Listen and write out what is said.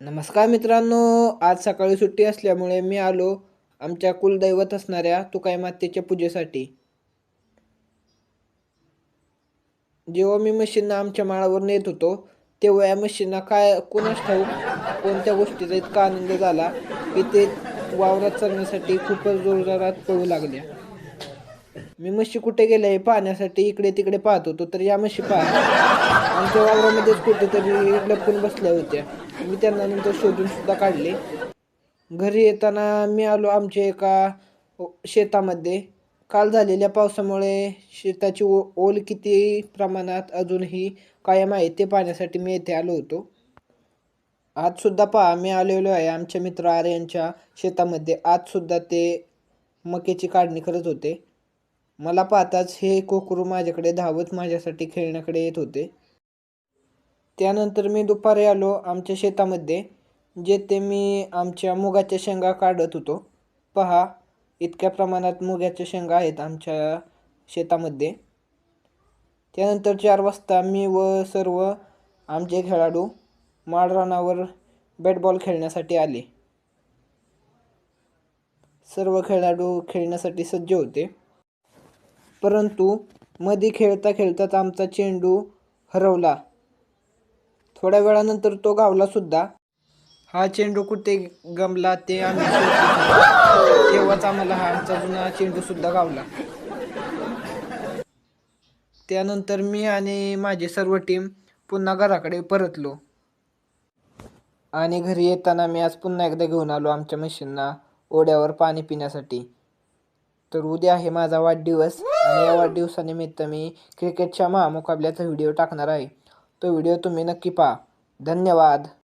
नमस्कार मित्रांनो आज सकाळी सुट्टी असल्यामुळे मी आलो आमच्या कुलदैवत असणाऱ्या तुकाई मातेच्या पूजेसाठी. जेव्हा मी मशीनना आमच्या माळावर नेत होतो तेव्हा या मशीनना काय कोणाच ठाऊक कोणत्या गोष्टीचा इतका आनंद झाला की ते वावरात चालण्यासाठी खूपच जोरदारात पळू लागल्या. मी म्हशी कुठे गेले पाहण्यासाठी इकडे तिकडे पाहत होतो तर या म्हशी पाहा. आमच्या वावरामध्येच कुठेतरी लपून बसल्या होत्या. मी त्यांना नंतर शोधून सुद्धा काढले. घरी येताना मी आलो आमच्या एका शेतामध्ये. काल झालेल्या पावसामुळे शेताची ओ ओल किती प्रमाणात अजूनही कायम आहे ते पाहण्यासाठी मी येथे आलो होतो. आज सुद्धा पहा मी आलेलो आहे आमच्या मित्र आर्यांच्या शेतामध्ये. आज सुद्धा ते मक्याची काढणी करत होते. मला पाहताच हे कोकरू माझ्याकडे धावत माझ्यासाठी खेळण्याकडे येत होते. त्यानंतर मी दुपारी आलो आमच्या शेतामध्ये जेथे मी आमच्या मुगाच्या शेंगा काढत होतो. पहा इतक्या प्रमाणात मुगाच्या शेंगा आहेत आमच्या शेतामध्ये. त्यानंतर चार वाजता मी व सर्व आमचे खेळाडू माळरानावर बॅट बॉल खेळण्यासाठी आले. सर्व खेळाडू खेळण्यासाठी सज्ज होते. परंतु मध्ये खेळता खेळताच आमचा चेंडू हरवला. थोड्या वेळानंतर तो गावला सुद्धा. हा चेंडू कुठे गमला ते आम्ही तेव्हाच आम्हाला हा आमचा जुना चेंडू सुद्धा गावला. त्यानंतर मी आणि माझी सर्व टीम पुन्हा घराकडे परतलो. आणि घरी येताना मी आज पुन्हा एकदा घेऊन आलो आमच्या मशीनना ओढ्यावर पाणी पिण्यासाठी. तर उद्या आहे माझा वाढदिवस आणि या वाढदिवसानिमित्त मी क्रिकेटच्या महामुकाबल्याचा व्हिडिओ टाकणार आहे. तो व्हिडिओ तुम्ही नक्की पहा. धन्यवाद.